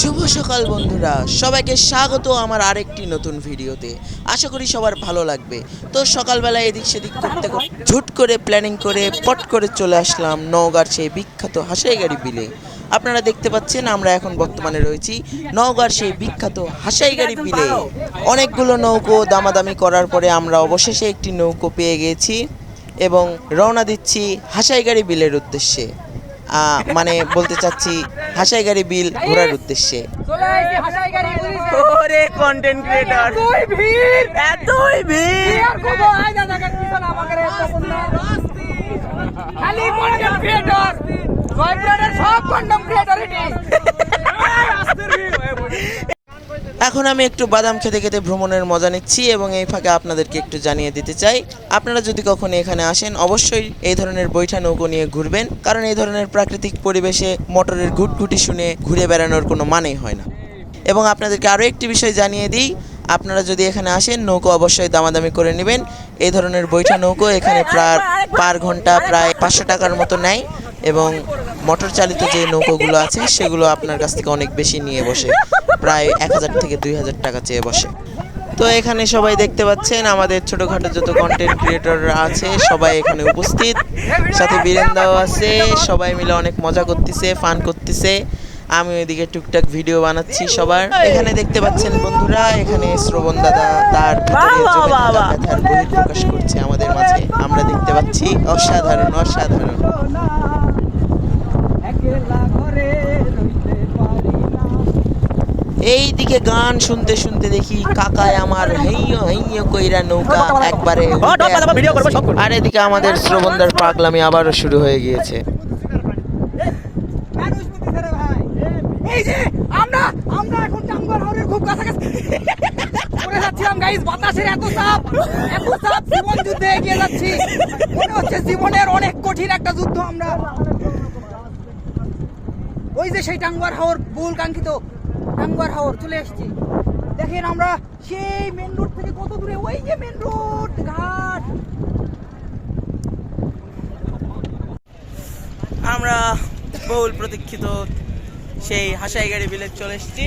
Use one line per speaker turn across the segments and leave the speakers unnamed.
শুভ সকাল বন্ধুরা। সবাইকে স্বাগত আমার আরেকটি নতুন ভিডিওতে। আশা করি সবার ভালো লাগবে। তো সকালবেলা এদিক সেদিক করতে ঝুট করে প্ল্যানিং করে পট করে চলে আসলাম নওগাঁর সেই বিখ্যাত হাসাইগাড়ি বিলে। আপনারা দেখতে পাচ্ছেন আমরা এখন বর্তমানে রয়েছি নওগাঁর সেই বিখ্যাত হাসাইগাড়ি বিলে। অনেকগুলো নৌকো দামাদামি করার পরে আমরা অবশেষে একটি নৌকো পেয়ে গিয়েছি এবং রওনা দিচ্ছি হাসাইগাড়ি বিলের উদ্দেশ্যে। মানে বলতে চাচ্ছি বিল ঘোরার উদ্দেশ্যে।
হাসাই গাড়ি পুলিশে
ওরে কন্টেন্ট ক্রিয়েটর
ভিড়।
এতই ভিড়।
আর কত আয় না জায়গা পিছন আমাকে এত বন্যা খালি কন্টেন্ট ক্রিয়েটর জয়পুরের সব কন্টেন্ট ক্রিয়েটর এটি
এখন আমি একটু বাদাম খেতে খেতে ভ্রমণের মজা নিচ্ছি এবং এই ফাঁকে আপনাদেরকে একটু জানিয়ে দিতে চাই। আপনারা যদি কখনো এখানে আসেন, অবশ্যই এই ধরনের বৈঠা নৌকো নিয়ে ঘুরবেন, কারণ এই ধরনের প্রাকৃতিক পরিবেশে মোটরের ঘুটঘুটি শুনে ঘুরে বেড়ানোর কোনো মানেই হয় না। এবং আপনাদেরকে আরও একটি বিষয় জানিয়ে দিই, আপনারা যদি এখানে আসেন, নৌকো অবশ্যই দামাদামি করে নেবেন। এই ধরনের বৈঠা নৌকো এখানে প্রায় পার ঘণ্টা প্রায় পাঁচশো টাকার মতো নেয় এবং মোটর চালিত যে নৌকোগুলো আছে সেগুলো আপনার কাছ থেকে অনেক বেশি নিয়ে বসে। প্রায় এক হাজার থেকে দুই হাজার টাকা চেয়ে বসে। তো এখানে সবাই দেখতে পাচ্ছেন আমাদের ছোটোখাটো যত কন্টেন্ট ক্রিয়েটররা আছে সবাই এখানে উপস্থিত। সাথে বীরেন্দাও আছে সবাই মিলে অনেক মজা করতেছে ফান করতেছে। আমি ওইদিকে টুকটাক ভিডিও বানাচ্ছি সবার। এখানে দেখতে পাচ্ছেন বন্ধুরা এখানে শ্রবণ দাদা তার থাকা করছে আমাদের মাঝে। আমরা দেখতে পাচ্ছি অসাধারণ অসাধারণ
একলা ঘরে রইতে পারি না
এইদিকে গান শুনতে শুনতে দেখি কাকায় আমার হেইয় হেইয় কইরা নৌকা একবারে আর এদিকে আমাদের শ্রবণদার পাগলামি আবারও শুরু হয়ে গিয়েছে।
মানুষ বুঝতেছে রে ভাই এই যে আমরা আমরা এখন টাঙ্গর হাওরের খুব কাছাকাছি। করে যাচ্ছিলাম গাইস বাতাসের এত চাপ এত চাপ জীবন যুদ্ধে এগিয়ে যাচ্ছি। মনে হচ্ছে জীবনের অনেক কঠিন একটা যুদ্ধ আমরা। ওই যে সেই টাঙ্গুয়ার হাওর বহুল কাঙ্ক্ষিত। টাঙ্গুয়ার হাওর চলে এসেছি দেখেন আমরা সেই মেন রোড থেকে কত দূরে? ওই যে মেন রোড ঘাট।
আমরা বহুল প্রতীক্ষিত সেই হাসাই গাড়ি বিলে চলে এসেছি।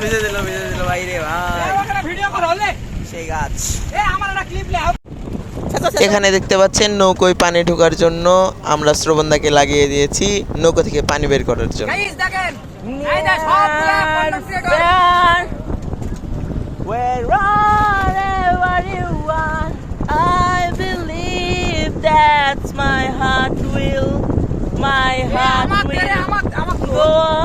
ভিজে দিল ভিজে দিল ভাই। রে ভাই সেই গাছ।
এ আমার একটা ক্লিপ লে
এখানে দেখতে পাচ্ছেন নৌকোয় পানি ঢোকার জন্য আমরা শ্রবণদাকে লাগিয়ে দিয়েছি নৌকো থেকে পানি বের করার জন্য। My heart will, my heart will go on.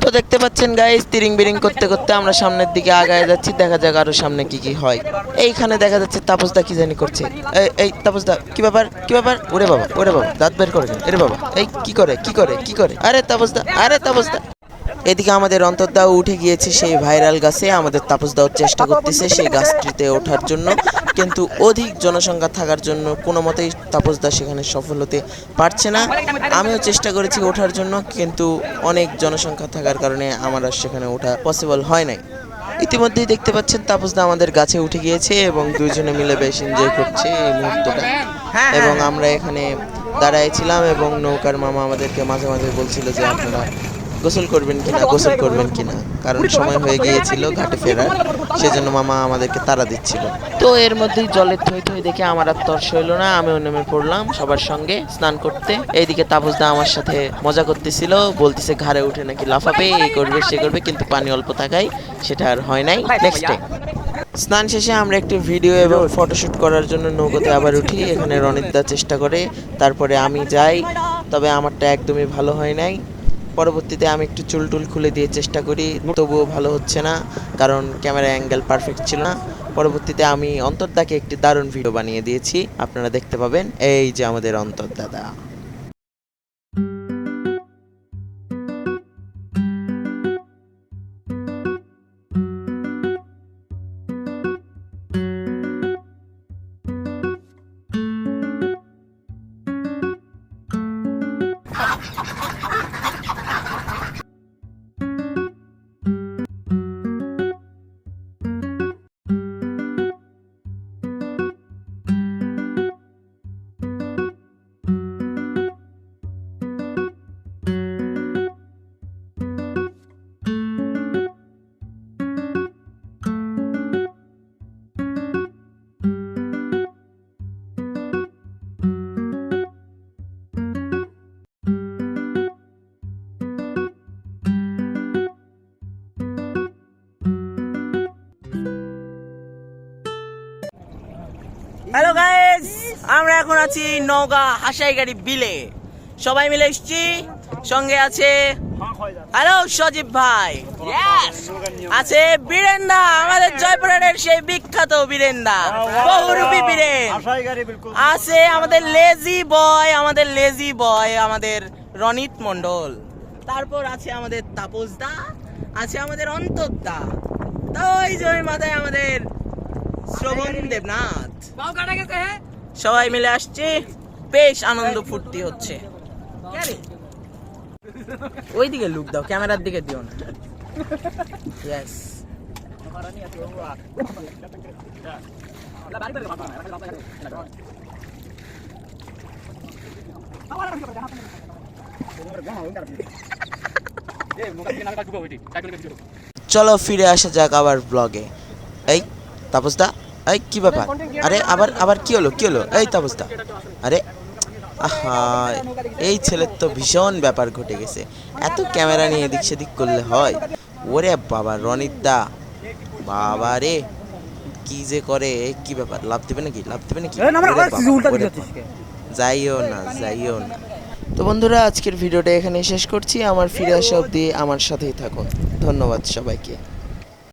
তো দেখতে পাচ্ছেন গাইস তিরিং বিরিং করতে করতে আমরা সামনের দিকে আগায় যাচ্ছি। দেখা যাক আরও সামনে কি কি হয়। এইখানে দেখা যাচ্ছে তাপসদা কি জানি করছে। এই এই, তাপসদা, কি ব্যাপার? কি ব্যাপার? ওরে বাবা ওরে বাবা, দাঁত বের করে? এরে বাবা, এই, কি করে কি করে কি করে? আরে তাপসদা আরে তাপসদা। এদিকে আমাদের অন্তর্দাও উঠে গিয়েছে সেই ভাইরাল গাছে। আমাদের তাপস দেওয়ার চেষ্টা করতেছে সেই গাছটিতে ওঠার জন্য। কিন্তু অধিক জনসংখ্যা থাকার জন্য কোনো মতেই তাপস দা সেখানে সফল হতে পারছে না। আমিও চেষ্টা করেছি ওঠার জন্য, কিন্তু অনেক জনসংখ্যা থাকার কারণে আমার আর সেখানে ওঠা পসিবল হয় নাই। ইতিমধ্যেই দেখতে পাচ্ছেন তাপস দা আমাদের গাছে উঠে গিয়েছে এবং দুইজনে মিলে বেশ এনজয় করছে এই মুহূর্তটা। এবং আমরা এখানে দাঁড়াইছিলাম এবং নৌকার মামা আমাদেরকে মাঝে মাঝে বলছিল যে আপনারা গোসল করবেন কিনা গোসল করবেন কিনা? কারণ সময় হয়ে গিয়েছিল ঘাটে ফেরার সেজন্য মামা আমাদেরকে তাড়া দিচ্ছিল। তো এর মধ্যেই জলের থই থই দেখে আমার আর তর্স হইল না। আমিও নেমে পড়লাম সবার সঙ্গে স্নান করতে। এইদিকে তাপসদা আমার সাথে মজা করতেছিল বলতেছে ঘাড়ে উঠে নাকি লাফাবে এই করবে সে করবে কিন্তু পানি অল্প থাকায় সেটা আর হয় নাই। নেক্সট টাইম স্নান শেষে আমরা একটি ভিডিও এবং ফটোশ্যুট করার জন্য নৌকোতে আবার উঠি এখানে রনিতদা চেষ্টা করে তারপরে আমি যাই তবে আমারটা একদমই ভালো হয় নাই। পরবর্তীতে আমি একটু চুল টুল খুলে দিয়ে চেষ্টা করি, তবুও ভালো হচ্ছে না, কারণ ক্যামেরা অ্যাঙ্গেল পারফেক্ট ছিল না। পরবর্তীতে আমি অন্তর্দাকে একটি দারুণ ভিডিও বানিয়ে দিয়েছি, আপনারা দেখতে পাবেন, এই যে আমাদের অন্তর্দাদা।
আমরা এখন আছি নওগাঁ হাসাইগাড়ি বিলে। সবাই মিলে এসেছি সঙ্গে আছে হ্যালো সজীব ভাই। আছে বীরেন্দা আমাদের জয়পুরের সেই বিখ্যাত বীরেন্দা বহুরূপী বীরেন। আছে আমাদের লেজি বয় আমাদের লেজি বয় আমাদের রনিত মন্ডল তারপর আছে আমাদের তাপস দা আছে আমাদের অন্তর দা। তো এই যে ওই মাথায় আমাদের শ্রবণ দেবনাথ। সবাই মিলে আসছে। বেশ আনন্দ ফুর্তি হচ্ছে। ওই দিকে লুক দাও, ক্যামেরার দিকে দিও না। চলো ফিরে আসা যাক আবার ব্লগে এই তাপসদা এই কি ব্যাপার? আরে আবার আবার কি হলো কি হলো? এই তাপসদা আরে আহা এই ছেলের তো ভীষণ ব্যাপার ঘটে গেছে। এত ক্যামেরা নিয়ে এদিক সেদিক করলে হয়? ওরে বাবা রনিত। দা বাবা রে কি যে করে কি ব্যাপার? লাভ দেবে নাকি? লাভ দেবে নাকি? যাইও না যাইও না। তো বন্ধুরা আজকের ভিডিওটা এখানে শেষ করছি। আমার ফিরে আসা অবধি আমার সাথেই থাকুন। ধন্যবাদ সবাইকে।